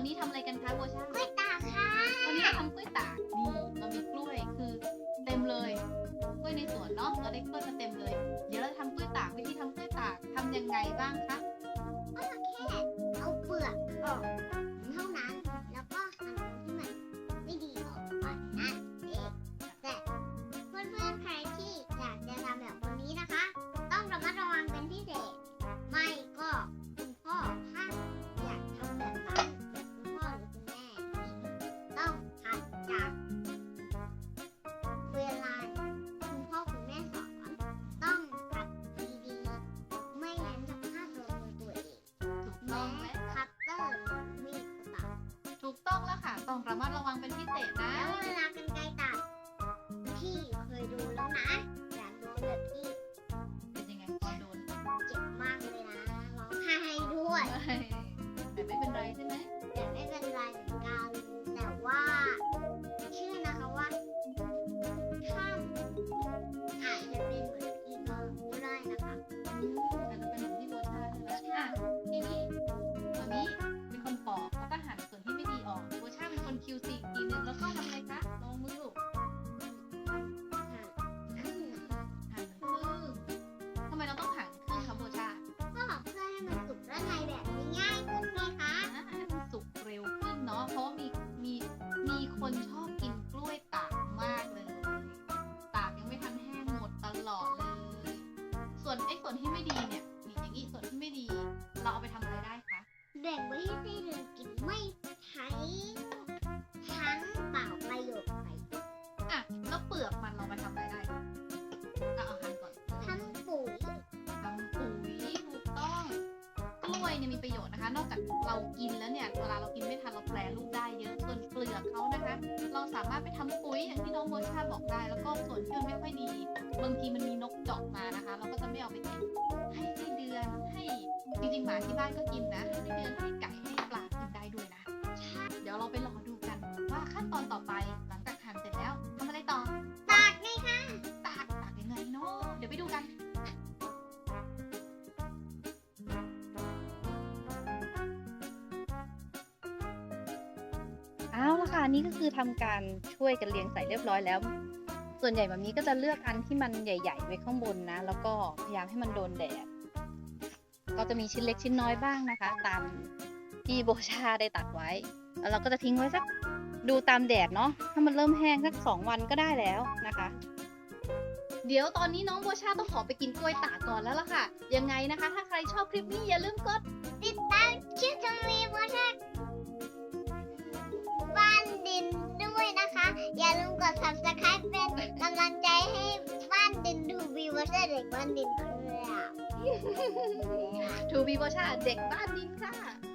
อ้าววันนี้ทำอะไรกันคะโบชากล้วยตากค่ะวันนี้เราทำกล้วยตากนี่เรามีกล้วยคือเต็มเลยกล้วยในสวนเนาะเราได้กล้วยมาเต็มเลย เดี๋ยวเราจะทำกล้วยตากวิธีทำกล้วยตากทำยังไงบ้างคะ ก็แค่เอ ต้องระมัดระวังเป็นพิเศษนะ แล้วเวลากันไกลตัดพี่เคยดูแล้วนะ คนชอบกินกล้วยตากมากเลย ตากยังไม่ทันแห้งหมดตลอดเลย ส่วนไอ้ส่วนที่ไม่ดีเนี่ยมีอย่างนี้ส่วนที่ไม่ดี เราเอาไปทำอะไรได้คะแบ่งไว้ให้ได้เดินกินไม่ใช้ทั้งเปล่าประโยชน์ไปอะแล้วเปลือกมันเราไปทำอะไรได้คะอะเอาหั่นก่อนทำปุ๋ยทำปุ๋ยถูกต้อง กล้วยเนี่ยมีประโยชน์นะคะ นอกจากเรากินแล้วเนี่ยเวลาเรากินไม่ทันเราแปรรูปได้เยอะ ส่วนเปลือกเขานะคะ เราสามารถไปทำปุ๋ยอย่างที่น้องโมชาบอกได้ แล้วก็ส่วนที่มันไม่ค่อยดี บางทีมันมีนกเจาะมานะคะ เราก็จะไม่เอาไปกินให้ไส้เดือนให้จริงๆหมาที่บ้านก็กินนะให้ ค่ะนี่ก็คือทำการช่วยกันเรียงใส่เรียบร้อยแล้ว ส่วนใหญ่แบบนี้ก็จะเลือกอันที่มันใหญ่ ๆ ไว้ข้างบนนะ แล้วก็พยายามให้มันโดนแดดก็จะมีชิ้นเล็กชิ้นน้อยบ้างนะคะ ตามที่โบชาได้ตัดไว้ แล้วเราก็จะทิ้งไว้สักดูตามแดดเนาะถ้ามันเริ่มแห้งสักสองวันก็ได้แล้วนะคะ เดี๋ยวตอนนี้น้องโบชาต้องขอไปกินกล้วยตากก่อนแล้วล่ะค่ะ ยังไงนะคะ ถ้าใครชอบคลิปนี้อย่าลืมกดติดตามคลิปทวีวอชักาลืมกด subscribe เป็นกำลังใจให้บ้านดินทูบีวอชักเด็กบ้านดินครับทูบีโบชาเด็กบ้านดินค่ะ